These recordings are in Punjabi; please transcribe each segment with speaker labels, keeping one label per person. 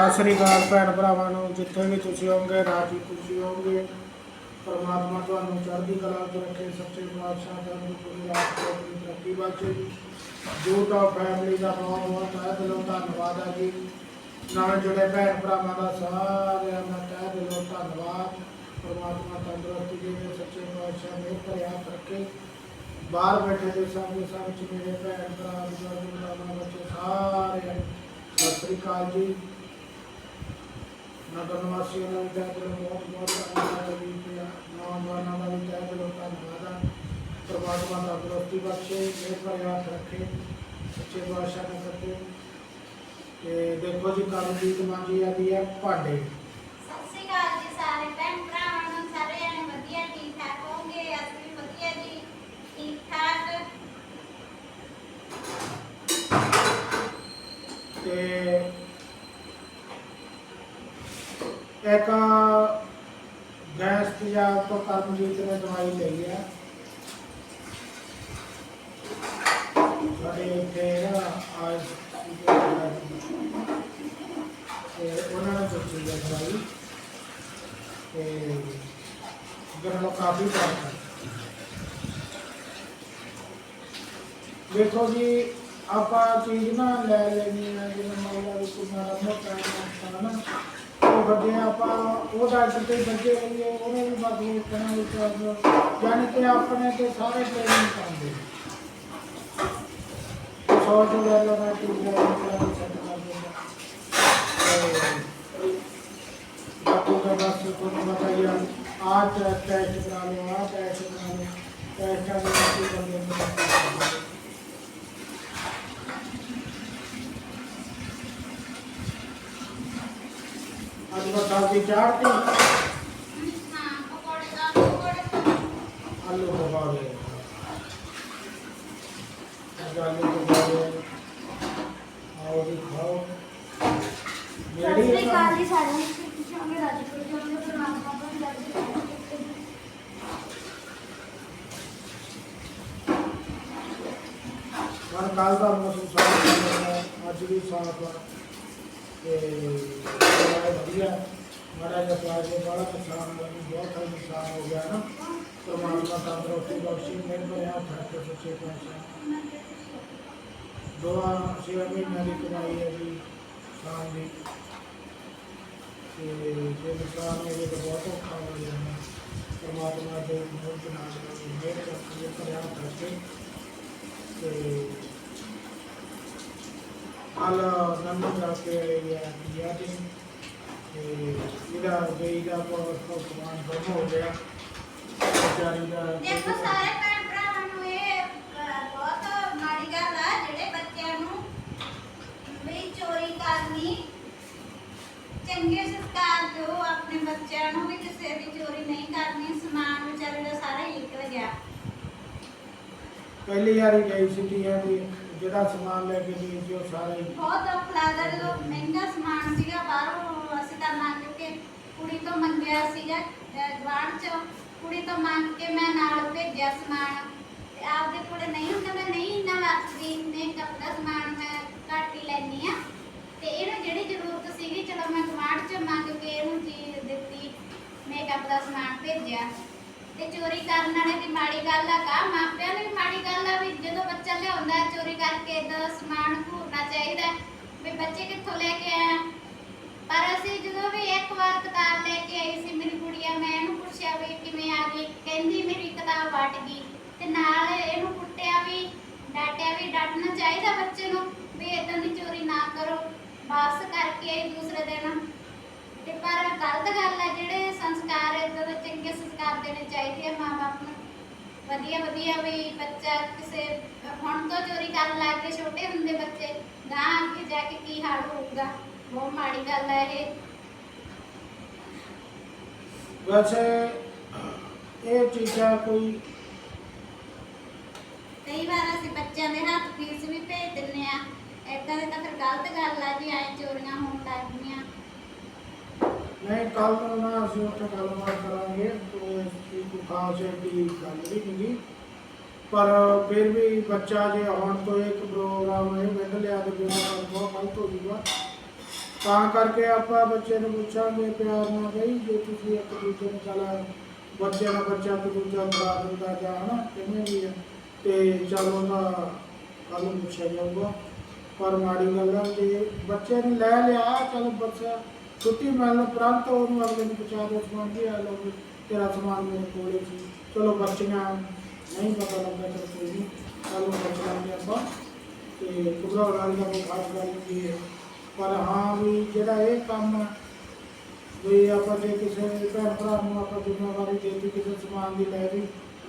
Speaker 1: ਸਤਿ ਸ੍ਰੀ ਅਕਾਲ ਭੈਣ ਭਰਾਵਾਂ ਨੂੰ, ਜਿੱਥੇ ਵੀ ਤੁਸੀਂ ਹੋਵੋਗੇ, ਰਾਤ ਹੀ ਖੁਸ਼ੀ ਹੋਵੋਗੇ। ਪਰਮਾਤਮਾ ਤੁਹਾਨੂੰ ਚੜ੍ਹਦੀ ਕਲਾ ਵਿੱਚ ਰੱਖੇ, ਸੱਚੇ ਪਾਤਸ਼ਾਹ ਤੁਹਾਨੂੰ ਪੂਰੀ ਰਾਤ ਨੂੰ ਤਰੱਕੀ ਬਖਸ਼ੇ। ਜੋ ਤਾਂ ਫੈਮਿਲੀ ਦਾ ਬਹੁਤ ਬਹੁਤ ਤਹਿ ਦਿਲੋਂ ਧੰਨਵਾਦ ਹੈ ਜੀ। ਨਾਲ ਜੁੜੇ ਭੈਣ ਭਰਾਵਾਂ ਦਾ ਸਾਰਿਆਂ ਦਾ ਤਹਿ ਦਿਲੋਂ ਧੰਨਵਾਦ। ਪਰਮਾਤਮਾ ਤੰਦਰੁਸਤੀ ਦੇਵੇ ਸੱਚੇ ਪਾਤਸ਼ਾਹ ਮੇਰ ਭਰਿਆ ਰੱਖੇ। ਬਾਹਰ ਬੈਠੇ ਦੇ ਸਾਹਮਣੇ ਸਾਹਮਣੇ ਮੇਰੇ ਭੈਣ ਭਰਾ, ਬਜ਼ੁਰਗ ਭਰਾਵਾਂ ਬੱਚੇ ਸਾਰੇ ਸਤਿ ਸ੍ਰੀ ਅਕਾਲ ਜੀ ਨਗਰ ਨਿਵਾਸੀਆਂ ਦਾ ਵੀ ਤਹਿ ਦਿਲੋਂ ਬਹੁਤ ਬਹੁਤ ਧੰਨਵਾਦ ਹੈ ਜੀ ਤੇ ਨੌਜਵਾਨਾਂ ਦਾ ਵੀ ਤਹਿ ਦਿਲੋਂ ਧੰਨਵਾਦ ਹੈ ਪਰਮਾਤਮਾ ਦਾ ਤੰਦਰੁਸਤੀ ਬਖਸ਼ੇ ਮੇਰੇ ਭਰਿਆ ਹੱਥ ਰੱਖੇ ਸੱਚੇ ਪਾਤਸ਼ਾਹ ਨੇ ਸੱਚੇ ਤੇ ਦੇਖੋ ਜੀ ਕਰਮਜੀਤ ਮਾਂਜੀ ਆਦੀ ਹੈ ਭਾਂਡੇ
Speaker 2: ਸਤਿ ਸ਼੍ਰੀ ਅਕਾਲ ਜੀ ਸਾਰੇ ਭੈਣ ਭਰਾਵਾਂ ਨੂੰ ਸਾਰੇ ਜਣੇ ਵਧੀਆ ਠੀਕ ਠਾਕ ਹੋਣਗੇ ਅਸੀਂ ਵੀ ਵਧੀਆ ਜੀ ਠੀਕ ਠਾਕ
Speaker 1: ਤੇ ਇੱਕ ਗੈਸ ਤੇਜ਼ਾਬ ਤੋਂ ਕਰਮਜੀਤ ਨੇ ਦਵਾਈ ਲਈ ਹੈ ਸਾਡੇ ਇੱਥੇ ਨਾ ਆਜ ਤੇ ਉਹਨਾਂ ਨੇ ਦਿੱਤੀ ਹੈ ਦਵਾਈ ਤੇ ਗਰਮ ਕਾਫੀ ਫ਼ਰਕ ਹੈ ਦੇਖੋ ਜੀ ਆਪਾਂ ਚੀਜ਼ ਨਾ ਲੈ ਲੈਣੀ ਹੈ ਜਿਵੇਂ ਮੰਨ ਲਓ ਕੋਈ ਮਾੜਾ ਮੋਟਾ ਨੁਕਸਾਨ ਨਾ ਉਹ ਵੱਡੇ ਆਪਾਂ ਉਹ ਡਾਕਟਰ ਤੇ ਬੱਚੇ ਹੋਈਏ ਉਹਨੇ ਵੀ ਬਾਤ ਉਹ ਕਹਿਣਾ ਵਿੱਚ ਯਾਨੀ ਕਿ ਆਪਣੇ ਤੇ ਸਾਰੇ ਟ੍ਰੇਨਿੰਗ ਕਰਦੇ ਸੌ ਤੋਂ ਲੈ ਲਓ ਨਾ ਟੀਮ ਲੈ ਲਓ ਸੈੱਟ ਕਰ ਦਿੰਦਾ। ਤੇ ਬਾਕੀ ਦਾ ਬਸ ਤੁਹਾਨੂੰ ਬਤਾਈਏ ਆਹ ਟੈਸਟ ਕਰਾ ਲਓ, ਆਹ ਟੈਸਟ ਕਰਾ ਲਓ ਟੈਸਟਾਂ ਦੇ ਵਿੱਚ ਬੰਦੇ ਨੂੰ ਅੱਜ ਮੈਂ ਸਬਜ਼ੀ ਚਾੜਤੀ
Speaker 2: ਹਾਂ ਪਕੌੜੇ ਦਾ ਪਕੌੜੇ
Speaker 1: ਆਲੂ ਪਕਾਵੇ ਅੱਜ ਆਲੂ ਪਕਾਵੇ ਆਓ ਜੀ ਖਾਓ
Speaker 3: ਸਤਿ
Speaker 1: ਜਿਹੜੀ
Speaker 3: ਸ੍ਰੀ ਅਕਾਲ ਜੀ ਸਾਰਿਆਂ ਨੂੰ ਤੁਸੀਂ ਹੋਗੇ ਰਾਜਪੁਰ ਤੋਂ ਹੋਗੇ ਪਰਮਾਤਮਾ ਤੋਂ ਜਲਦੀ
Speaker 1: ਮਨ ਕੱਲ ਦਾ ਮੌਸਮ ਸਾਫ਼ ਹੈ ਅੱਜ ਵੀ ਸਾਫ਼ ਹੈ ਤੇ ਬੜਾ ਵਧੀਆ ਬੜਾ ਜਿਹਾ ਪਿਆਰ ਦੇ ਬੜਾ ਨੁਕਸਾਨ ਹੋਇਆ ਜੀ, ਬਹੁਤ ਸਾਰਾ ਨੁਕਸਾਨ ਹੋ ਗਿਆ ਨਾ ਪਰਮਾਤਮਾ ਤੰਦਰੁਸਤੀ ਬਖਸ਼ੀ ਮੇਰੇ ਕੋਲ ਆ ਫ਼ਰਕ ਸੱਚੇ ਪਾਤਸ਼ਾਹ ਦੁਆ ਛੇ ਮਹੀਨਿਆਂ ਦੀ ਕਮਾਈ ਹੈ ਜੀ ਸ਼ਾਮ ਦੀ ਤੇ ਜੇ ਨੁਕਸਾਨ ਹੋ ਗਿਆ ਤਾਂ ਬਹੁਤ ਔਖਾ ਹੋ ਜਾਣਾ ਪਰਮਾਤਮਾ ਦੇ ਬਹੁਤ ਨਾਲ ਮਿਹਰ ਕਰਕੇ ਕਰਿਆ ਕਰਕੇ ਤੇ ਹਾਲ ਨੰਬਰ ਜਾ ਕੇ ਇਹ ਦਿਆ ਤੇ ਇਹਦਾ ਗਈ ਦਾ ਬਹੁਤ ਸਮਾਨ ਬਣ ਹੋ ਗਿਆ। ਵਿਚਾਰੀ ਦਾ
Speaker 2: ਦੇਖੋ ਸਾਰੇ ਭੈਣ ਭਰਾਵਾਂ ਨੂੰ ਇਹ ਬਹੁਤ ਮਾੜੀ ਗੱਲ ਆ ਜਿਹੜੇ ਬੱਚਿਆਂ ਨੂੰ ਵੀ ਚੋਰੀ ਕਰਨੀ ਚੰਗੇ ਸੰਸਕਾਰ ਦਿਓ ਆਪਣੇ ਬੱਚਿਆਂ ਨੂੰ ਵੀ ਕਿਸੇ ਦੀ ਚੋਰੀ ਨਹੀਂ ਕਰਨੀ ਸਮਾਨ ਵਿਚਾਰੇ ਦਾ ਸਾਰਾ ਨਿਕਲ ਗਿਆ।
Speaker 1: ਪਹਿਲੀ ਵਾਰੀ ਗਈ ਸੀ ਧੀਆਂ ਦੀ। ਜਿਹੜਾ ਸਮਾਨ ਲੈ ਕੇ ਗਈ ਸੀ ਉਹ ਸਾਰਾ
Speaker 2: ਬਹੁਤ ਦੁੱਖ ਲੱਗਦਾ ਜਦੋਂ ਮਹਿੰਗਾ ਸਮਾਨ ਸੀਗਾ, ਬਾਹਰੋਂ ਅਸੀਂ ਤਾਂ ਮੰਗ ਕੇ ਕੁੜੀ ਤੋਂ ਮੰਗਿਆ ਸੀਗਾ ਗਵਾਂਢ ਚ। ਕੁੜੀ ਤੋਂ ਮੰਗ ਕੇ ਮੈਂ ਨਾਲ ਭੇਜਿਆ ਸਮਾਨ। ਤੇ ਆਪਦੇ ਕੋਲ ਨਹੀਂ ਹੁੰਦਾ, ਮੈਂ ਨਹੀਂ ਇੰਨਾ ਵਰਤਦੀ ਮੇਕਅਪ ਦਾ ਸਮਾਨ ਮੈਂ ਘੱਟ ਹੀ ਲੈਣੀ ਆ ਤੇ ਇਹਨੂੰ ਜਿਹੜੀ ਜ਼ਰੂਰਤ ਸੀਗੀ, ਚਲੋ ਮੈਂ ਗਵਾਂਢ ਚ ਮੰਗ ਕੇ ਇਹਨੂੰ ਚੀਜ਼ ਦਿੱਤੀ ਮੇਕਅਪ ਦਾ ਸਮਾਨ ਭੇਜਿਆ। ਤੇ ਚੋਰੀ ਕਰਨ ਵਾਲੇ ਦੀ ਮਾੜੀ ਗੱਲ ਆ ਕਾ ਮਾਪਿਆਂ ਦੀ ਮਾੜੀ ਗੱਲ ਆ ਵੀ ਜਦੋਂ ਬੱਚਾ ਲਿਆਉਂਦਾ ਹੈ ਚੋਰੀ ਕਰਕੇ ਇਦਾਂ ਸਮਾਨ ਘੂਰਨਾ ਚਾਹੀਦਾ ਹੈ ਵੀ ਬੱਚੇ ਕਿੱਥੋਂ ਲੈ ਕੇ ਆਇਆ। ਪਰ ਅਸੀਂ ਜਦੋਂ ਵੀ ਇੱਕ ਵਾਰ ਕਿਤਾਬ ਲੈ ਕੇ ਆਈ ਸੀ, ਮੇਰੀ ਕੁੜੀਆ ਮੈਂ ਇਹਨੂੰ ਪੁੱਛਿਆ ਵੀ ਕਿਵੇਂ ਆ ਗਈ, ਕਹਿੰਦੀ ਮੇਰੀ ਕਿਤਾਬ ਵਟ ਗਈ ਤੇ ਨਾਲ ਇਹਨੂੰ ਕੁੱਟਿਆ ਵੀ, ਡਾਂਟਿਆ ਵੀ ਡਾਂਟਣਾ ਚਾਹੀਦਾ ਬੱਚੇ ਨੂੰ ਵੀ ਇਦਾਂ ਦੀ ਚੋਰੀ ਨਾ ਕਰੋ, ਵਾਪਸ ਕਰਕੇ ਆਈ ਦੂਸਰੇ ਦਿਨ। ਤੇ ਪਰ ਗਲਤ ਗੱਲ ਹੈ ਜਿਹੜੇ ਸੰਸਕਾਰ ਇਦਾਂ ਦੇ ਚੰਗੇ ਸੰਸਕਾਰ ਦੇਣੇ ਚਾਹੀਦੇ ਆ ਮਾਪੇ ਨੂੰ। ਵਧੀਆ ਵਧੀਆ ਵੀ ਬੱਚਾ ਕਿਸੇ ਹੁਣ ਤੋਂ ਚੋਰੀ ਕਰਨ ਲੱਗ ਗਏ ਛੋਟੇ ਹੁੰਦੇ ਬੱਚੇ ਗਾਂ ਅੱਗੇ ਜਾ ਕੇ ਕੀ ਹਾਲ ਹੋਊਗਾ? ਬਹੁਤ ਮਾੜੀ ਗੱਲ ਹੈ ਇਹ।
Speaker 1: ਵੈਸੇ ਇਹ ਚੀਜ਼ਾਂ ਕੋਈ
Speaker 2: ਕਈ ਵਾਰ ਅਸੀਂ ਬੱਚਿਆਂ ਦੇ ਹੱਥ ਫੀਸ ਵੀ ਭੇਜ ਦਿੰਨੇ ਆ। ਏਦਾਂ ਦੇ ਤਾਂ ਫਿਰ ਗਲਤ ਗੱਲ ਆ ਜੀ ਐ ਚੋਰੀਆਂ ਹੋਣ ਲੱਗ ਗਈਆਂ।
Speaker 1: ਨਹੀਂ ਕੱਲ ਨੂੰ ਨਾ ਅਸੀਂ ਉੱਥੇ ਗੱਲਬਾਤ ਕਰਾਂਗੇ, ਤੋਂ ਇਸ ਦੀ ਕੋਈ ਖਾਸ ਐਡੀ ਗੱਲ ਨਹੀਂ ਪਰ ਫਿਰ ਵੀ ਬੱਚਾ ਜੇ ਹੁਣ ਤੋਂ ਇੱਕ ਪ੍ਰੋਗਰਾਮ ਇਹ ਮਿਲ ਲਿਆ ਤੇ ਬਿਨਾਂ ਬਹੁਤ ਗਲਤ ਹੋ ਜੂਗਾ ਤਾਂ ਕਰਕੇ ਆਪਾਂ ਬੱਚੇ ਨੂੰ ਪੁੱਛਾਂਗੇ ਪਿਆਰ ਨਾਲ, ਬਈ ਜੇ ਤੁਸੀਂ ਇੱਕ ਦੂਜੇ ਨੂੰ ਚੱਲ ਬੱਚੇ ਨਾਲ ਬੱਚਾ ਇੱਕ ਦੂਜਾ ਬਣਾ ਦਿੰਦਾ ਜਾਂ ਹਨਾ, ਕਿਵੇਂ ਵੀ ਹੈ, ਤੇ ਚੱਲ ਉਹਦਾ ਕੱਲ ਨੂੰ ਪੁੱਛਿਆ ਜਾਊਗਾ। ਪਰ ਮਾੜੀ ਗੱਲ ਹੈ ਜੇ ਬੱਚੇ ਨੇ ਲੈ ਲਿਆ, ਚਲ ਬੱਚਾ ਛੁੱਟੀ ਮਿਲਣ ਉਪਰੰਤ ਉਹਨੂੰ ਅਗਲੇ ਨੂੰ ਪਹੁੰਚਾ ਦੋ ਸਮਾਨ ਆ ਲਓ ਤੇਰਾ ਸਮਾਨ ਮੇਰੇ ਕੋਲੇ ਸੀ। ਚਲੋ ਬੱਚੀਆਂ ਨਹੀਂ ਪਤਾ ਲੱਗਾ ਚਲ ਕੋਈ ਨਹੀਂ ਕੱਲ ਨੂੰ ਪੁੱਛ ਆਪਾਂ। ਤੇ ਘਬਰਾਉਣ ਵਾਲੀ ਦਾ ਕੋਈ ਖਾਸ ਗੱਲ ਨਹੀਂ ਹੈ। ਪਰ ਹਾਂ ਵੀ ਜਿਹੜਾ ਇਹ ਕੰਮ ਵੀ ਆਪਾਂ ਜੇ ਕਿਸੇ ਭੈਣ ਭਰਾ ਨੂੰ ਆਪਾਂ ਜ਼ਿੰਮੇਵਾਰੀ ਦੇ ਦਿੱਤੀ, ਕਿਸੇ ਸਮਾਨ ਦੀ ਲੈ ਵੀ,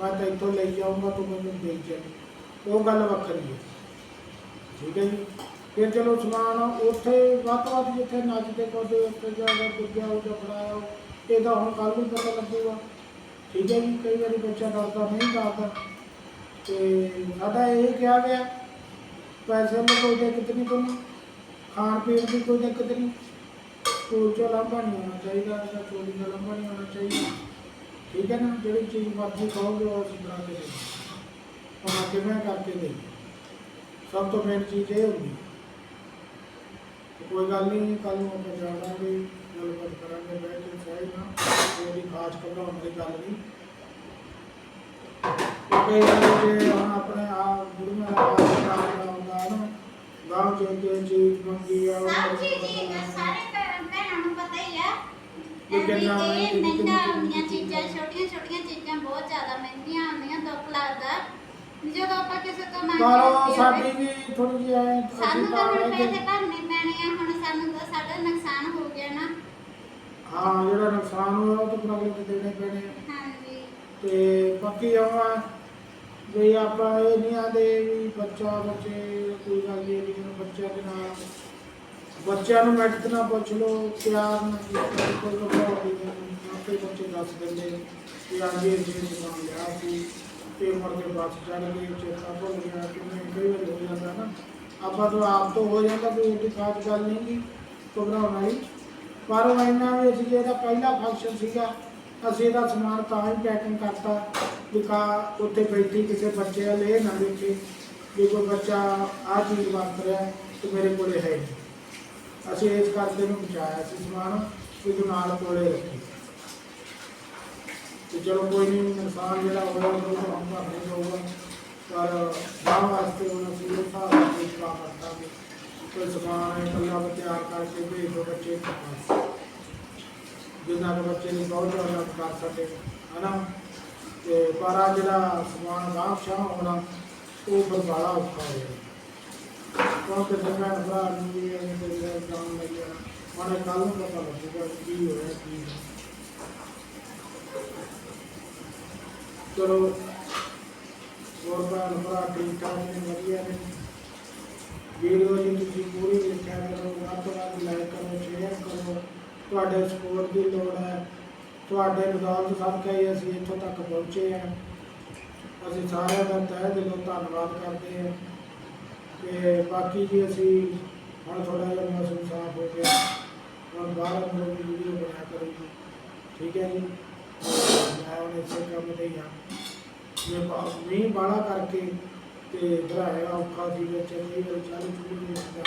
Speaker 1: ਮੈਂ ਤਾਂ ਇੱਥੋਂ ਲਈ ਜਾਊਂਗਾ ਤੂੰ ਮੈਨੂੰ ਦੇ ਚੱਲ ਉਹ ਗੱਲ ਵੱਖਰੀ ਹੈ। ਠੀਕ ਹੈ ਜੀ? ਫਿਰ ਚਲੋ ਸਮਾਨ ਉੱਥੇ ਵੱਧ ਵੱਧ ਜਿੱਥੇ ਨੱਚਦੇ ਕੋਦੇ ਉੱਥੇ ਜਾ ਕੇ ਉਹ ਫੜਾਇਆ ਉਹ ਇਹਦਾ ਹੁਣ ਕੱਲ ਨੂੰ ਪਤਾ ਲੱਗੇਗਾ। ਠੀਕ ਹੈ ਜੀ, ਕਈ ਵਾਰੀ ਬੱਚਾ ਡਰਦਾ, ਨਹੀਂ ਡਰਦਾ। ਤੇ ਸਾਡਾ ਇਹ ਕਿਹਾ ਗਿਆ, ਪੈਸੇ ਦੀ ਕੋਈ ਦਿੱਕਤ ਨਹੀਂ ਤੁਹਾਨੂੰ, ਖਾਣ ਪੀਣ ਦੀ ਕੋਈ ਦਿੱਕਤ ਨਹੀਂ। ਸਕੂਲ ਚੋਂ ਲਾਂਭਾ ਨਹੀਂ ਹੋਣਾ ਚਾਹੀਦਾ, ਜਾਂ ਚੋਰੀ ਦਾ ਲਾਂਭਾ ਨਹੀਂ ਹੋਣਾ ਚਾਹੀਦਾ। ਠੀਕ ਹੈ ਨਾ, ਜਿਹੜੀ ਚੀਜ਼ ਮਰਜ਼ੀ ਕਹੋਗੇ ਉਹ ਅਸੀਂ ਬਣਾ ਕੇ ਦੇਵਾਂਗੇ ਉਹਨਾਂ ਕਿਵੇਂ ਕਰਕੇ ਦੇ ਸਭ ਤੋਂ ਮੇਨ ਚੀਜ਼ ਇਹ ਹੁੰਦੀ ਤੇ ਕੋਈ ਗੱਲ ਨਹੀਂ ਕੱਲ ਨੂੰ ਆਪਾਂ ਜਾਵਾਂਗੇ ਗੱਲਬਾਤ ਕਰਾਂਗੇ ਬੈਠ ਕੇ ਸਹੀ ਨਾ ਕੋਈ ਖਾਸ ਘਬਰਾਉਣ ਦੀ ਗੱਲ ਨਹੀਂ। ਕਈ ਵਾਰੀ ਜੇ ਹੁਣ ਆਪਣੇ ਆ ਗੁਰੂਆਂ ਦਾ ਆਸ਼ੀਰਵਾਦ ਆਉਂਦਾ ਨਾ ਗਾਂਵ ਜੇ ਕੇ ਚੀਜ਼ ਮੰਗੀ ਆ
Speaker 2: ਹੀ ਸਾਰੇ ਭੈਣ ਨੂੰ ਪਤਾ ਹੀ ਆ।
Speaker 1: ਇਹ ਕਿੰਨਾ
Speaker 2: ਮਹਿੰਗਾ ਹੁੰਦੀਆਂ
Speaker 1: ਚੀਜ਼
Speaker 2: ਛੋਟੀਆਂ ਛੋਟੀਆਂ ਚੀਜ਼ਾਂ ਬਹੁਤ ਜ਼ਿਆਦਾ ਮਹਿੰਗੀਆਂ ਹੁੰਦੀਆਂ ਦੁੱਖ ਲੱਗਦਾ। ਜਦੋਂ ਆਪਾਂ ਕਿਸੇ ਤੋਂ ਮੰਗ
Speaker 1: ਪਰ ਸਾਡੀ ਵੀ ਥੋੜੀ ਜਿਹੀ ਐਂ ਅਸੀਂ
Speaker 2: ਸਾਨੂੰ ਤਾਂ
Speaker 1: ਤਾਂ
Speaker 2: ਹੁਣ
Speaker 1: ਰਹਿ
Speaker 2: ਪੈਸੇ
Speaker 1: ਗਏ।
Speaker 2: ਭਰਨੇ ਪੈਣੇ ਆ ਹੁਣ ਸਾਨੂੰ ਤਾਂ ਸਾਡਾ ਨੁਕਸਾਨ ਹੋ ਗਿਆ ਨਾ
Speaker 1: ਹਾਂ ਜਿਹੜਾ ਨੁਕਸਾਨ ਹੋਇਆ ਉਹ ਤਾਂ ਅਗਲੇ ਨੂੰ ਦੇਣੇ ਪੈਣੇ ਆ
Speaker 2: ਹਾਂਜੀ
Speaker 1: ਤੇ ਬਾਕੀ ਆਵਾ ਵੀ ਆਪਾਂ ਇਹ ਨਹੀਂ ਆਦੇ ਵੀ ਬੱਚਾ ਬੱਚੇ ਕੋਈ ਗੱਲ ਨਹੀਂ ਵੀ ਇਹਨੂੰ ਬੱਚਿਆਂ ਦੇ ਨਾਲ ਬੱਚਿਆਂ ਨੂੰ ਮੈਡਤ ਨਾਲ ਪੁੱਛ ਲਓ ਪਿਆਰ ਨਾਲ ਕਿਸੇ ਕੋਈ ਘਬਰਾਹਟ ਨਹੀਂ ਆਪੇ ਬੱਚੇ ਦੱਸ ਦਿੰਦੇ ਕਿ ਅੱਜ ਇਹ ਚੀਜ਼ ਸਮਾਨ ਲਿਆ ਸੀ ਤੇ ਮੁੜ ਕੇ ਬੱਸ ਚੜ ਗਏ ਚੇਤਾ ਭੁੱਲ ਗਿਆ ਕਿਵੇਂ ਕਈ ਵਾਰ ਹੋ ਜਾਂਦਾ ਨਾ। ਆਪਾਂ ਤੋਂ ਆਪ ਤੋਂ ਹੋ ਜਾਂਦਾ ਵੀ ਇਹਦੀ ਖਾਸ ਗੱਲ ਨਹੀਂ ਗੀ, ਘਬਰਾਉਣ ਵਾਲੀ ਪਰ ਉਹ ਇੰਨਾ ਵੀ ਅਸੀਂ ਇਹਦਾ ਪਹਿਲਾ ਫੰਕਸ਼ਨ ਸੀਗਾ, ਅਸੀਂ ਇਹਦਾ ਸਮਾਨ ਤਾਂ ਹੀ ਪੈਕਿੰਗ ਕਰਤਾ ਵੀ ਉੱਥੇ ਬੈਠੀ ਕਿਸੇ ਬੱਚੇ ਵਾਲੇ ਇਹ ਨਾ ਦੇਖੇ ਵੀ ਕੋਈ ਬੱਚਾ ਆਹ ਚੀਜ਼ ਵਰਤ ਰਿਹਾ ਤੇ ਮੇਰੇ ਕੋਲੇ ਹੈ ਨਹੀਂ ਅਸੀਂ ਇਸ ਕਰਕੇ ਨੂੰ ਬਚਾਇਆ ਸੀ ਸਮਾਨ, ਵੀ ਤੂੰ ਨਾਲ ਕੋਲੇ ਰੱਖੀ। ਤੇ ਚਲੋ ਕੋਈ ਨਹੀਂ ਨੁਕਸਾਨ ਜਿਹੜਾ ਹੋਇਆ ਉਹ ਤਾਂ ਹਮ ਭਰਨੇ ਪਰ ਬਾਹ ਵਾਸਤੇ ਉਹਨਾਂ ਸੀ ਉਹ ਹਿਸਾਬ ਨਾਲ ਕਰਤਾ ਵੀ ਕੋਈ ਸਮਾਨ ਹੈ ਇਕੱਲਾ ਤਿਆਰ ਕਰਕੇ ਭੇਜ ਦਿਓ ਬੱਚੇ ਜਿੰਨਾ ਕੁ ਬੱਚੇ ਨੂੰ ਬਹੁਤ ਜ਼ਿਆਦਾ ਕਰ ਸਕੇ, ਹਨਾ? ਤੇ ਪਰ ਆ ਜਿਹੜਾ ਸਮਾਨ ਗਾਂਵ ਸ਼ਾਹ ਹੋਣਾ ਉਹ ਫਿਰ ਔਖਾ ਹੋ ਗਿਆ। ਕਿਉਂਕਿ ਭੈਣ ਭਰਾ ਨੂੰ ਵੀ ਇਹ ਤੇ ਜਾਣ ਲੱਗਿਆ ਮਾਨੇ ਕੱਲ ਨੂੰ ਪਤਾ ਲੱਗੂਗਾ ਕੀ ਹੋਇਆ, ਕੀ ਨਹੀਂ। ਚਲੋ ਹੋਰ ਭੈਣ ਭਰਾ ਠੀਕ ਠਾਕ ਨੇ, ਵਧੀਆ ਨੇ। ਵੀਡੀਓ ਜੀ ਤੁਸੀਂ ਪੂਰੀ ਦੇਖਿਆ ਕਰੋ, ਵੱਧ ਤੋਂ ਵੱਧ ਲਾਈਕ ਕਰੋ ਸ਼ੇਅਰ ਕਰੋ। ਤੁਹਾਡੇ ਸਪੋਰਟ ਦੀ ਲੋੜ ਹੈ। ਤੁਹਾਡੇ ਬਦੌਲਤ ਸਦਕਾ ਹੀ ਅਸੀਂ ਇੱਥੋਂ ਤੱਕ ਪਹੁੰਚੇ ਹਾਂ। ਅਸੀਂ ਸਾਰਿਆਂ ਦਾ ਤਹਿ ਦਿਲੋਂ ਧੰਨਵਾਦ ਕਰਦੇ ਹਾਂ। ਤੇ ਬਾਕੀ ਜੀ ਅਸੀਂ ਹੁਣ ਥੋੜਾ ਜਿਹਾ ਮੌਸਮ ਸਾਫ਼ ਹੋ ਗਿਆ। ਹੁਣ ਬਾਹਰ ਅੰਦਰ ਵੀ ਵੀਡੀਓ ਬਣਾਇਆ ਕਰੂੰਗੀ। ਠੀਕ ਹੈ ਜੀ। ਮੈਂ ਹੁਣ ਇਸੇ ਕੰਮ ਤੇ ਹੀ ਹਾਂ ਮੈਂ ਬਾ- ਮੀਂਹ ਬਾਲਾ ਕਰਕੇ ਤੇ ਭਰਾਇਆ ਔਖਾ ਸੀ ਵਿੱਚ, ਕਈ ਵਾਰ ਚਾਲੂ ਚੁੱਕੀ ਨਹੀਂ ਹੁੰਦਾ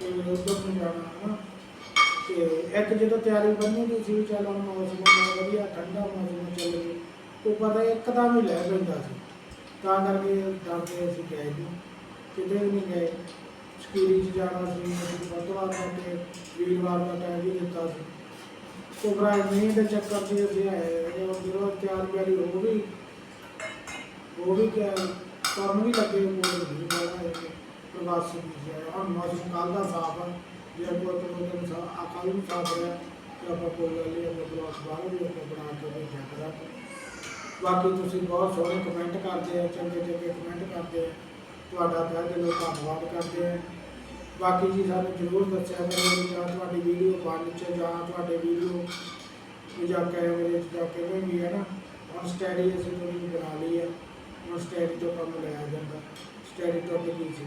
Speaker 1: ਤੇ ਉਧਰ ਨੂੰ ਜਾਣਾ, ਹਨਾ। ਤੇ ਇੱਕ ਜਦੋਂ ਤਿਆਰੀ ਬੰਨੀ ਦੀ ਸੀ, ਚੱਲ ਹੁਣ ਮੌਸਮ ਬਹੁਤ ਵਧੀਆ, ਠੰਡਾ ਮੌਸਮ ਚੱਲ ਗਿਆ ਉਹ ਪਤਾ ਇੱਕਦਮ ਹੀ ਲੈ ਪੈਂਦਾ ਸੀ। ਤਾਂ ਕਰਕੇ ਡਰਦੇ ਅਸੀਂ ਗਏ ਨਹੀਂ ਕਿਤੇ ਵੀ ਨਹੀਂ ਗਏ। ਸਕੀਰੀ 'ਚ ਜਾਣਾ ਸੀ, ਅਸੀਂ ਬੁੱਧਵਾਰ ਕਰਕੇ ਵੀਰਵਾਰ ਦਾ ਟਾਈਮ ਵੀ ਦਿੱਤਾ ਸੀ। ਉਹ ਭਰਾ ਦੇ ਚੱਕਰ 'ਚ ਅਸੀਂ ਆਏ ਜਦੋਂ ਜਦੋਂ ਤਿਆਰ ਬਿਆਰੀ ਹੋ ਗਈ, ਉਹ ਵੀ ਕਿ ਕਰਨ ਵੀ ਲੱਗੇ ਕੋਲ ਨਹੀਂ ਬਾਗਾ ਹੈ ਪ੍ਰਵਾਸ ਵੀ ਹੁਣ ਮੌਸਮ ਕੱਲ ਦਾ ਸਾਫ਼ ਹੈ ਜੇ ਕੋਈ ਕੋਈ ਦਿਨ ਸਾ ਅਕਾਲ ਨੂੰ ਸਾਫ਼ ਰਿਹਾ ਤੇ ਆਪਾਂ ਕੋਈ ਗੱਲ ਆਪਾਂ ਪ੍ਰਵਾਸ ਬਾਹਰ ਵੀ ਆਪਾਂ ਬਣਾ ਕੇ ਭੇਜਿਆ ਕਰਾਂਗੇ ਬਾਕੀ ਤੁਸੀਂ ਬਹੁਤ ਸੋਹਣੇ ਕਮੈਂਟ ਕਰਦੇ ਆ ਚੰਗੇ ਚੰਗੇ ਕਮੈਂਟ ਕਰਦੇ ਆ। ਤੁਹਾਡਾ ਤਹਿ ਦਿਲੋਂ ਧੰਨਵਾਦ ਕਰਦੇ ਆ। ਬਾਕੀ ਜੀ ਸਾਨੂੰ ਜ਼ਰੂਰ ਦੱਸਿਆ ਕਰੋ ਵੀ ਜਾਂ ਤੁਹਾਡੀ ਵੀਡੀਓ ਬਣ ਚ ਜਾਂ ਤੁਹਾਡੇ ਵੀਡੀਓ ਜਾਂ ਕੈਮਰੇ 'ਚ ਜਾਂ ਕਿਵੇਂ ਵੀ ਹੈ ਨਾ, ਹੁਣ ਸਟੈਡੀ ਅਸੀਂ ਤੁਹਾਨੂੰ ਬਣਾ ਲਈ ਹੈ ਹੁਣ ਸਟੈਡੀ ਤੋਂ ਕੰਮ ਲਿਆ ਜਾਂਦਾ। ਸਟੈਡੀ ਟੁੱਟ ਗਈ ਸੀ।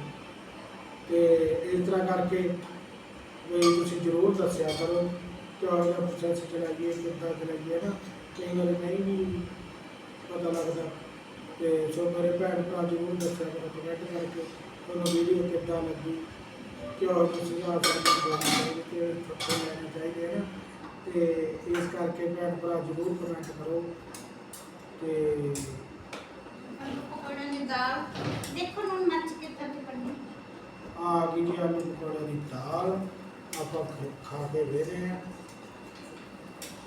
Speaker 1: ਤੇ ਇਸ ਤਰ੍ਹਾਂ ਕਰਕੇ ਵੀ ਤੁਸੀਂ ਜ਼ਰੂਰ ਦੱਸਿਆ ਕਰੋ ਕਿ ਉਹਦਾ ਪ੍ਰੋਸੈਸ ਚਲਾਈਏ ਕਿੱਦਾਂ ਚਲਾਈਏ ਨਾ, ਕਈ ਵਾਰ ਨਹੀਂ ਵੀ ਪਤਾ ਲੱਗਦਾ। ਤੇ ਸੋ ਮੇਰੇ ਭੈਣ ਭਰਾ ਜ਼ਰੂਰ ਦੱਸਿਆ ਕਰੋ ਕਮੈਂਟ ਕਰਕੇ, ਤੁਹਾਨੂੰ ਵੀਡੀਓ ਕਿੱਦਾਂ ਲੱਗੀ। ਕਿ ਉਹ ਤੁਸੀਂ ਆ ਕੇ ਕਿ ਪੱਤੇ ਲੈਣੇ ਚਾਹੀਦੇ ਨੇ ਤੇ ਇਸ ਕਰਕੇ ਭੈਣ ਭਰਾ ਜ਼ਰੂਰ ਕਮੈਂਟ ਕਰੋ ਤੇ
Speaker 2: ਆਲੂ ਪਕੌੜਿਆਂ ਦੀ ਦਾਲ। ਦੇਖੋ ਨੂੰ ਨੱਚ ਕੇ ਤੱਕ ਪੜਨੀ
Speaker 1: ਆ ਗਈ ਜੀ ਆਲੂ ਪਕੌੜੇ ਦੀ ਦਾਲ। ਆਪਾਂ ਖ- ਖਾ ਕੇ ਵੇਖਦੇ ਹਾਂ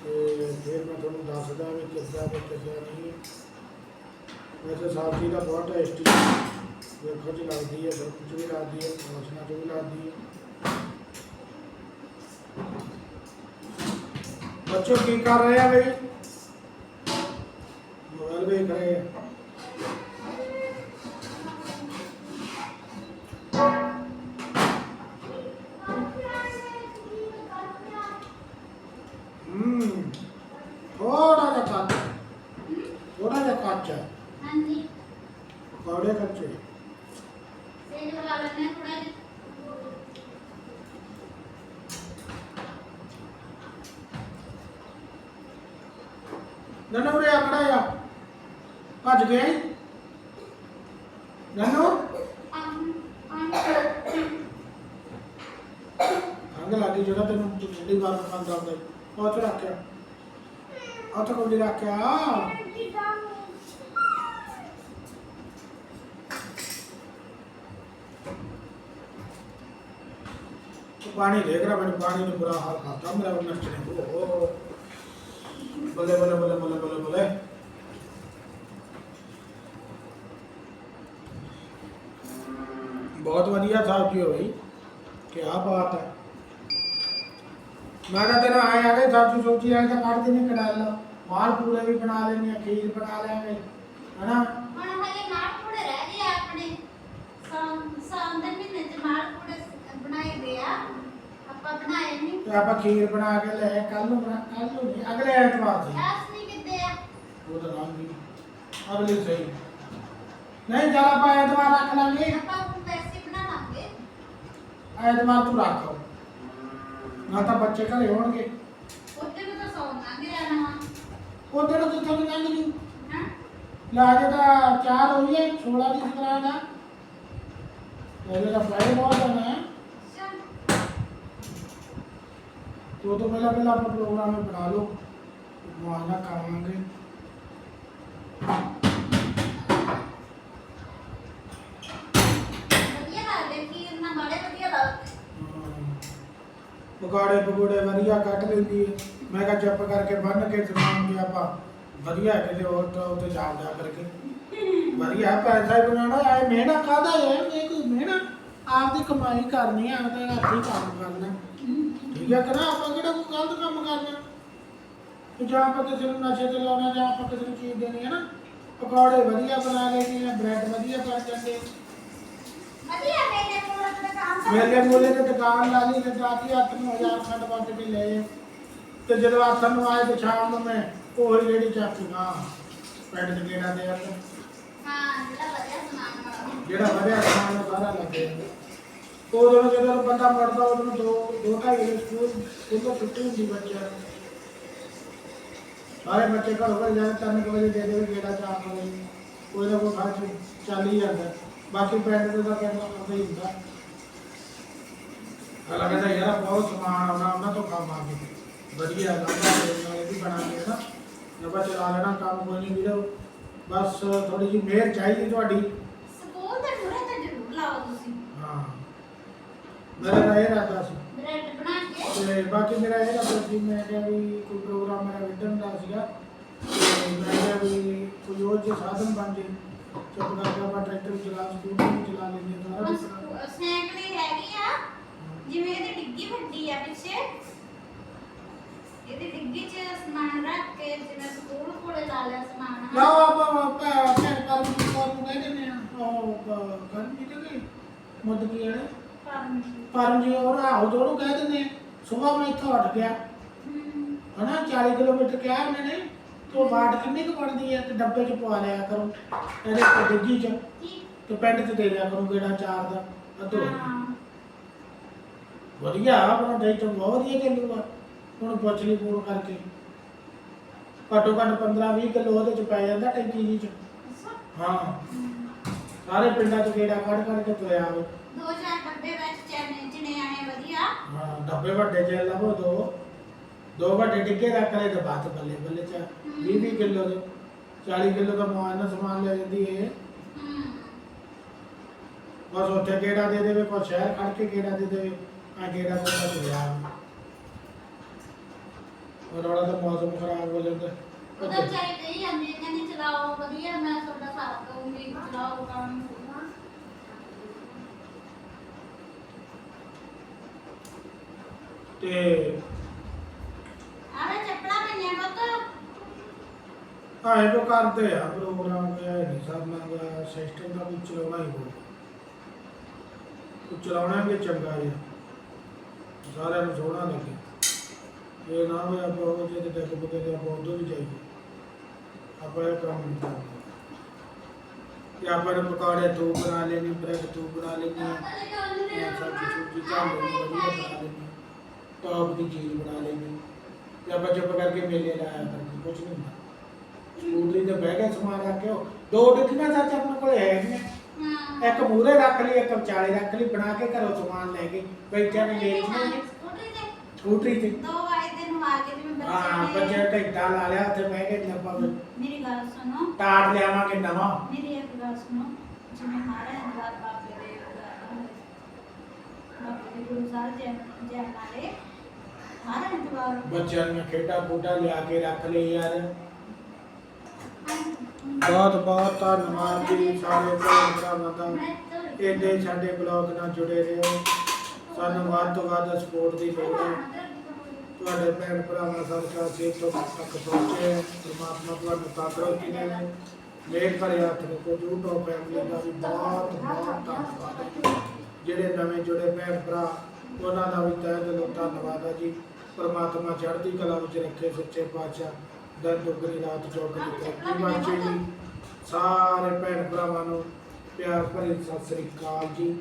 Speaker 1: ਤੇ ਫਿਰ ਮੈਂ ਤੁਹਾਨੂੰ ਦੱਸਦਾ ਵੀ ਕਿੱਦਾਂ ਤੇ ਕਿੱਦਾਂ ਨਹੀਂ। ਵੈਸੇ ਸਬਜ਼ੀ ਦਾ ਬਹੁਤ ਟੇਸਟੀ ਵੇਖੋ ਜੀ ਲੱਗਦੀ ਹੈ ਸਭ ਕੁਝ ਵੀ ਲੱਗਦੀ ਹੈ ਮਸਾਲਾ ਚ ਵੀ ਲੱਗਦੀ ਹੈ ਬੱਚੋ ਕੀ ਕਰ ਰਹੇ ਆ ਬਈ ਮੋਬਾਈਲ ਵੇਖ ਰਹੇ ਆ ਹੂੰ ਥੋੜਾ ਜਿਹਾ ਕੱਚ ਥੋੜਾ ਜਿਹਾ ਕੱਚ ਹੈ
Speaker 2: ਹਾਂਜੀ।
Speaker 1: ਪਕੌੜੇ ਕੱਚੇ
Speaker 2: ਤੇਲ ਲਗਾ ਲੈਣੇ ਥੋੜਾ
Speaker 1: ਨਨੂ ਰੇ ਆਕੜਾ ਆ ਭੱਜ ਗਿਆ ਈ। ਨਨੂ। ਖੰਗ ਲੱਗੀ ਜਿਹੜਾ ਤੈਨੂੰ ਤੂੰ ਜਿਹੜੀ ਗੱਲ ਖਾਂਦਾ ਹੁੰਦਾ ਉਹ ਚ ਰੱਖਿਆ ਤਾਂ ਕੋਈ ਰੱਖਿਆ ਤੂੰ ਪਾਣੀ ਦੇਖ ਰਿਹਾ, ਮੈਨੂੰ ਪਾਣੀ ਨੇ ਬੁਰਾ ਹਾਲ ਕਰਤਾ ਮੇਰਾ ਨਸ਼ਟ ਨੇ। ਓਹ। ਬੱਲੇ ਬੱਲੇ ਬੱਲੇ ਬੱਲੇ ਬੱਲੇ ਬੱਲੇ। ਬਹੁਤ ਵਧੀਆ ਸਬਜ਼ੀ ਹੋਈ ਕੀ ਬਾਤ ਹੈ। ਮੈਂ ਕਿਹਾ ਤੈਨੂੰ ਆਇਆ ਆ ਗਏ ਸਬਜ਼ੀ ਸੋਚੀ ਆਏ ਤਾਂ ਕੱਢ ਦੇਣੇ ਕੜਾ ਲਾ ਮਾਲ ਪੂਰੇ ਵੀ ਬਣਾ ਲੈਣੇ ਆ ਖੀਰ ਬਣਾ ਲੈਣੇ ਹਨਾ?
Speaker 2: ਹੁਣ ਹਲੇ ਮਾਲ ਪੂੜੇ ਰਹਿ ਗਏ ਆਪਣੇ। ਸਾਉਣ ਸਾਉਣ ਦੇ ਮਹੀਨੇ ਚ ਮਾਲ ਪੂੜੇ ਬਣਾਏ ਦੇ ਆ। ਆਪਾਂ ਬਣਾਏ ਨਹੀਂ
Speaker 1: ਤੇ ਆਪਾਂ ਖੀਰ ਬਣਾ ਕੇ ਲੈ ਕੱਲ ਨੂੰ ਬਣਾ ਕੱਲ ਨੂੰ ਨਹੀਂ ਅਗਲੇ ਐਤਵਾਰ ਸੀ
Speaker 2: ਆਸਨੀ ਕਿੱਦੇ ਆ।
Speaker 1: ਉਹ ਤਾਂ ਲਾਂਗੀ ਅਗਲੀ ਸਹੀ। ਨਹੀਂ ਜਦ ਆਪਾਂ ਐਤਵਾਰ ਰੱਖ ਲਾਂਗੇ।
Speaker 2: ਆਪਾਂ ਹੁਣ ਵੈਸੇ ਬਣਾਵਾਂਗੇ।
Speaker 1: ਐਤਵਾਰ ਤੂੰ ਰੱਖ ਨਾ ਤਾਂ ਬੱਚੇ ਘਰੇ ਹੋਣਗੇ।
Speaker 2: ਉੱਤੇ ਨੂੰ ਤਾਂ ਸੌਣ ਲੰਘ ਜਾਣਾ
Speaker 1: ਉਹਦੇ ਨੂੰ ਕਿੱਥੇ ਵੀ ਲੰਘ ਜੂ
Speaker 2: ਹਾਂ?
Speaker 1: ਲਾ ਜੇ ਤਾਂ ਚਾਰ ਹੈ 16 ਦੀ ਸਤਰਾ ਦਾ ਪਹਿਲੇ ਤਾਂ ਫਲਾਈ ਬਹੁਤ ਜਾਣਾ ਹੈ
Speaker 2: ਚੱਲ
Speaker 1: ਤੇ ਉਹ ਤੋਂ ਪਹਿਲਾਂ ਪਹਿਲਾਂ ਆਪਣਾ ਪ੍ਰੋਗਰਾਮ
Speaker 2: ਬਣਾ ਲਓ ਮੁਆਇਨਾ ਕਰ ਲਾਂਗੇ ਵਧੀਆ ਲੱਗਦੇ
Speaker 1: ਵਧੀਆ ਕੱਟ ਲੈਂਦੀ ਮੈਂ ਕਿਹਾ ਚੱਪ ਕਰਕੇ ਬੰਨ ਕੇ ਸੁਣਾਉਂ ਕਿ ਆਪਾਂ ਵਧੀਆ ਕਿਤੇ ਹੋਰ ਤਾਂ ਉੱਤੇ ਜਾ ਜਾ ਕਰਕੇ। ਵਧੀਆ ਪੈਸਾ ਹੀ ਬਣਾਉਣਾ ਆਏ ਮਿਹਨਤ ਖਾਦਾ ਹੈ ਇਹ ਕੋਈ ਮਿਹਨਤ ਆਪਦੀ ਕਮਾਈ ਕਰਨੀ ਆ ਆਪਦੇ ਹੱਥੀਂ ਕੰਮ ਕਰਨਾ। ਠੀਕ ਹੈ ਕਰਾ ਆਪਾਂ ਕਿਹੜਾ ਕੋਈ ਗਲਤ ਕੰਮ ਕਰਨਾ ਤੇ ਜਾਂ ਆਪਾਂ ਕਿਸੇ ਨੂੰ ਨਸ਼ੇ ਤੇ ਲਾਉਣਾ ਜਾਂ ਆਪਾਂ ਕਿਸੇ ਨੂੰ ਚੀਜ਼ ਦੇਣੀ ਹੈ ਨਾ ਪਕੌੜੇ ਵਧੀਆ ਬਣਾ ਲੈਣੇ ਆ ਬ੍ਰੈਡ ਵਧੀਆ ਬਣ ਜਾਂਦੇ।
Speaker 2: ਵਧੀਆ ਮੇਰੇ ਕੋਲ ਤਾਂ ਕੰਮ
Speaker 1: ਮੇਲੇ ਮੂਲੇ ਤੇ ਦੁਕਾਨ ਲਾ ਲਈ ਤੇ ਜਾਤੀ ਹੱਥ ਨੂੰ ਹਜ਼ਾਰ ਖੰਡ ਵੱਟ ਕੇ ਲਏ ਤੇ ਜਦੋਂ ਹੱਥ ਨੂੰ ਆਏ ਤੇ ਸ਼ਾਮ ਨੂੰ ਮੈਂ ਉਹ ਜਿਹੜੀ ਚਾਕੂਗਾ ਪੈਡ ਦੇ ਗੇੜਾ ਦੇ ਅੰਦਰ
Speaker 2: ਹਾਂ ਜਿਹੜਾ ਵਧੀਆ ਸਮਾਨ
Speaker 1: ਜਿਹੜਾ ਵਧਿਆ ਸਮਾਨ ਉਹ ਸਾਰਾ ਲੱਗੇ ਉਦੋਂ ਜਦੋਂ ਬੰਦਾ ਮਰਦਾ ਉਦੋਂ ਦੋ ਦੋ ਢਾਈ ਵਜੇ ਸਕੂਲ ਸਕੂਲੋਂ ਛੁੱਟੀ ਹੁੰਦੀ ਬੱਚਿਆਂ ਨੂੰ। ਸਾਰੇ ਬੱਚੇ ਘਰੋਂ ਘਰ ਜਾਂਦੇ, ਤਿੰਨ ਕੁ ਵਜੇ ਦੇ ਦੇ ਗੇੜਾ ਚਾਰ ਵਜੇ। ਕੋਈ ਨਾ ਕੋਈ ਖਰਚ ਚੱਲ ਹੀ ਜਾਂਦਾ। ਬਾਕੀ ਪਿੰਡ ਦੇ ਤਾਂ ਕਹਿੰਦਾ ਹੁੰਦਾ ਹੀ ਹੁੰਦਾ। ਹਾਲਾ ਕਹਿੰਦਾ ਯਾਰ ਬਹੁਤ ਸਮਾਨ ਆਉਣਾ ਉਹਨਾਂ ਤੋਂ ਕੰਮ ਆ ਕੇ ਵਧੀਆ ਲੱਗਦਾ ਨਾਲੇ ਵੀ ਬਣਾ ਕੇ ਨਾ। ਨਵਾਂ ਚਲਾ ਲੈਣਾ, ਕੰਮ ਕੋਈ ਨਹੀਂ ਵੀਰੋ। ਬਸ ਥੋੜੀ ਜਿਹੀ ਮਿਹਰ ਚਾਹੀਦੀ ਤੁਹਾਡੀ।
Speaker 2: ਸਕੂਲ ਦੇ ਮੂਹਰੇ ਤਾਂ ਜ਼ਰੂਰ ਲਾਓ ਤੁਸੀਂ।
Speaker 1: ਮੇਰਾ ਤਾਂ ਇਹ ਇਰਾਦਾ ਸੀ।
Speaker 2: ਬ੍ਰੈਡ ਬਣਾ ਕੇ?
Speaker 1: ਤੇ ਬਾਕੀ ਮੇਰਾ ਇਹ ਇਰਾਦਾ ਸੀ ਮੈਂ ਕਿਹਾ ਵੀ ਕੋਈ ਪ੍ਰੋਗਰਾਮ ਮੇਰਾ ਵਿੱਢਣ ਦਾ ਸੀਗਾ। ਤੇ ਮੈਂ ਕਿਹਾ ਵੀ ਕੋਈ ਹੋਰ ਜੇ ਸਾਧਨ ਬਣ ਜੇ ਚੁੱਪ ਕਰਕੇ ਆਪਾਂ ਟਰੈਕਟਰ ਚਲਾ ਸਕੂਟਰ ਚਲਾ ਲੈਂਦੇ ਹਾਂ, ਸਾਰਾ
Speaker 2: ਬਸ
Speaker 1: ਕੁਛ ਕਰਾਂਗੇ।
Speaker 2: ਸਾਈਕਲ ਹੈਗੀ ਆ ਜਿਵੇਂ ਇਹਦੀ ਡਿੱਗੀ ਵੱਡੀ ਆ ਪਿੱਛੇ। ਇਹਦੀ ਡਿੱਗੀ 'ਚ ਸਮਾਨ ਰੱਖ ਕੇ ਜਿਵੇਂ ਸਕੂਲ ਕੋਲੇ ਲਾ ਲਿਆ ਸਮਾਨ।
Speaker 1: ਲਓ ਆਪਾਂ ਆਪਾਂ ਭੈਣ ਪਰ ਨੂੰ ਕਹਿ ਦਿੰਦੇ ਆ ਉਹ ਕਰਨ ਜੀ ਕਿ ਮੁੱਦ ਕੀ ਹੈ ਪਰਮ ਜੀ ਉਹ ਆਹੋ ਦੋਨੋਂ ਕਹਿ ਦਿੰਦੇ ਸਵੇਰ ਮੈਂ ਇੱਥੋਂ ਉੱਠ ਗਿਆ। ਹਨਾ 40 ਕਿਲੋਮੀਟਰ ਕਿਹਾ ਉਹਨਾਂ ਨੇ ਤੋਂ ਬਾਟ ਕਿੰਨੀ ਕੁ ਬਣਦੀ ਹੈ ਤੇ ਡੱਬੇ 'ਚ ਪਵਾ ਲਿਆ ਕਰੋ ਇਹਦੇ ਤੇ ਡਿੱਗੀ 'ਚ ਤੇ ਪਿੰਡ 'ਚ ਦੇ ਦਿਆ ਕਰੋ ਗੇੜਾ ਚਾਰ ਦਾ ਅੱਧੋ ਵਧੀਆ ਆਪਣਾ ਡਾਈਟ ਤਾਂ ਬਹੁਤ ਵਧੀਆ ਚੱਲੂਗਾ ਹੁਣ ਪੁੱਛ ਲਈ ਫੋਨ ਕਰਕੇ। ਘੱਟੋ ਘੱਟ 15 20 ਕਿਲੋ ਉਹਦੇ 'ਚ ਪੈ ਜਾਂਦਾ ਟੈਂਕੀ ਜੀ 'ਚ। ਹਾਂ। ਸਾਰੇ ਪਿੰਡਾਂ 'ਚ ਗੇੜਾ ਕੱਢ ਕੱਢ ਕੇ ਤੁਰਿਆ ਆਵੇ।
Speaker 2: ਦੋ ਚਾਰ ਡੱਬੇ ਵਿੱਚ ਚੈਨੇ ਚ ਅੱਛਾ
Speaker 1: ਹਾਂ ਡੱਬੇ ਵੱਡੇ ਚ ਲਵੋ ਦੋ। ਦੋ ਵੱਡੇ ਟਿੱਕੇ ਰੱਖ ਲੈ ਤੇ ਬਾਤ ਬੱਲੇ ਬੱਲੇ ਚ 20 20 ਕਿਲੋ ਦੇ। 40 ਕਿਲੋ ਦਾ ਮਾਨ ਸਮਾਨ ਲੈ ਜਾਂਦੀ ਹੈ। ਬਸ ਉੱਥੇ ਕਿਹੜਾ ਦੇ ਦੇਵੇ ਕੋਈ ਸ਼ਹਿਰ ਖੜ ਕੇ ਕਿਹੜਾ ਦੇ ਦੇਵੇ ਆ ਕਿਹੜਾ ਦੇ ਤਾਂ ਲਿਆ ਔਰ ਉਹਦਾ ਤਾਂ ਮੌਸਮ ਖਰਾਬ ਹੋ ਜਾਂਦਾ।
Speaker 2: ਉਹਦਾ ਚਾਹੀ ਕਹੀ ਜਾਂਦੀ ਹੈ, ਕਹਿੰਦੀ ਚਲਾਓ ਵਧੀਆ ਮੈਂ ਤੁਹਾਡਾ ਸਾਥ ਦਊਂਗੀ ਚਲਾਓ ਕੰਮ।
Speaker 1: ਤੇ
Speaker 2: ਆਵੇ ਚੱਪੜਾ ਪਈਆਂ ਪੁੱਤ।
Speaker 1: ਹਾਂ ਇਹ ਜੋ ਕਰਦੇ ਆ ਪ੍ਰੋਗਰਾਮ ਇਹ ਨਹੀਂ ਸਰਨਾ ਦਾ ਸਿਸਟਮ ਦਾ ਵੀ ਚਲਾਉਣਾ ਹੀ ਹੋਊ ਉਹ ਚਲਾਉਣਾ ਵੀ ਚੰਗਾ ਹੈ ਸਾਰਿਆਂ ਨੂੰ ਸੋਹਣਾ ਲੱਗੇ। ਇਹ ਨਾ ਹੋਇਆ ਆਪਾਂ ਉਹ ਜਿਹਦੇ ਡੱਕ ਬੁੱਕੇ ਤੇ ਉਦੋਂ ਵੀ ਜਾਈਏ। ਆਪਾਂ ਇਹ ਕੰਮ ਨਹੀਂ ਕਰਦੇ। ਤੇ ਆਪਾਂ ਨੇ ਪਕੌੜੇ ਤੂੰ ਬਣਾ ਲੈਣੀ ਬ੍ਰੈਡ ਤੂੰ ਬਣਾ ਲੈਣੀ ਇਹ ਸਬਜ਼ੀ ਸੁਬਜ਼ੀ ਚਾਹ ਲੈਣੀ ਵਧੀਆ ਬਣਾ ਲੈਣੀ ਟੌਪ ਦੀ ਚੀਜ਼ ਬਣਾ ਲੈਣੀ ਤੇ ਆਪਾਂ ਚੁੱਪ ਕਰਕੇ ਮੇਲੇ ਲਾਇਆ ਕਰਕੇ ਕੁਝ ਨਹੀਂ ਹੁੰਦਾ। ਸਕੂਟਰੀ ਤੇ ਬਹਿ ਕੇ ਸਮਾਨ ਰੱਖ ਕੇ ਉਹ ਦੋ ਟਿੱਕੀਆਂ ਸੱਚ ਆਪਣੇ ਕੋਲ ਹੈਗੀਆਂ।
Speaker 2: ਹਾਂ।
Speaker 1: ਇੱਕ ਮੂਹਰੇ ਰੱਖ ਲਈ ਇੱਕ ਵਿਚਾਲੇ ਰੱਖ ਲਈ ਬਣਾ ਕੇ ਘਰੋਂ ਸਮਾਨ ਲੈ ਕੇ ਬੈਠਿਆਂ ਨੇ ਵੇਚਣੀ ਨਹੀਂ
Speaker 2: ਸਕੂਟਰੀ ਤੇ?
Speaker 1: ਸਕੂਟਰੀ ਤੇ।
Speaker 2: ਦੋ ਵਜੇ ਨੂੰ ਆ ਕੇ ਜਿਵੇਂ
Speaker 1: ਹਾਂ
Speaker 2: ਬੱਚੇ
Speaker 1: ਬੱਚੇ ਘੰਟਾ ਲਾ ਲਿਆ ਉੱਥੇ ਬਹਿ ਕੇ ਆਪਾਂ
Speaker 2: ਮੇਰੀ ਗੱਲ ਸੁਣੋ।
Speaker 1: ਟਾਟ ਲਿਆਵਾਂਗੇ ਨਵਾਂ।
Speaker 2: ਮੇਰੀ ਇੱਕ ਗੱਲ ਸੁਣੋ ਜਿਵੇਂ ਮਾਰੇ ਅੰਦਰ ਬਾਬੇ ਦੇ ਬਾਬੇ ਦੇ ਗੁਰੂ ਸਾਹਿਬ ਜੈ ਜੈ ਨਾਲੇ
Speaker 1: ਬੱਚਿਆਂ ਦੀਆਂ ਖੇਡਾਂ ਖੂਡਾਂ ਲਿਆ ਕੇ ਰੱਖ ਲਈ ਯਾਰ। ਬਹੁਤ ਬਹੁਤ ਧੰਨਵਾਦ ਜੀ ਸਾਰੇ ਭਰਾਵਾਂ ਦਾ। ਇਹਦੇ ਸਾਡੇ ਬਲੌਗ ਨਾਲ ਜੁੜੇ ਰਹੋ। ਸਾਨੂੰ ਵੱਧ ਤੋਂ ਵੱਧ ਸਪੋਰਟ ਦੀ ਲੋੜ ਹੈ। ਤੁਹਾਡੇ ਭੈਣ ਭਰਾਵਾਂ ਸਦਕਾ ਸੇ ਤੋਂ ਤੱਕ ਪਹੁੰਚੇ ਪ੍ਰਮਾਤਮਾ ਤੁਹਾਨੂੰ ਤੰਦਰੁਸਤੀ ਦੇਵੇ ਮੇਰ ਭਰੇ ਹੱਥ ਰੱਖੋ। YouTube ਫੈਮਿਲੀ ਦਾ ਵੀ ਬਹੁਤ ਬਹੁਤ ਧੰਨਵਾਦ ਹੈ। ਜਿਹੜੇ ਨਵੇਂ ਜੁੜੇ ਭੈਣ ਭਰਾ ਉਹਨਾਂ ਦਾ ਵੀ ਤਹਿ ਦਿਲੋਂ ਧੰਨਵਾਦ ਹੈ ਜੀ। ਪ੍ਰਮਾਤਮਾ ਚੜ੍ਹਦੀ ਕਲਾ ਵਿੱਚ ਰੱਖੇ ਸੱਚੇ ਪਾਤਸ਼ਾਹ ਦਿਨ ਦੁਗਣੀ ਰਾਤ ਚੌਗਣੀ ਤਰੱਕੀ ਬਖਸ਼ੇ ਜੀ ਸਾਰੇ ਭੈਣ ਭਰਾਵਾਂ ਨੂੰ ਪਿਆਰ ਭਰੀ ਸਤਿ ਸ੍ਰੀ ਅਕਾਲ ਜੀ।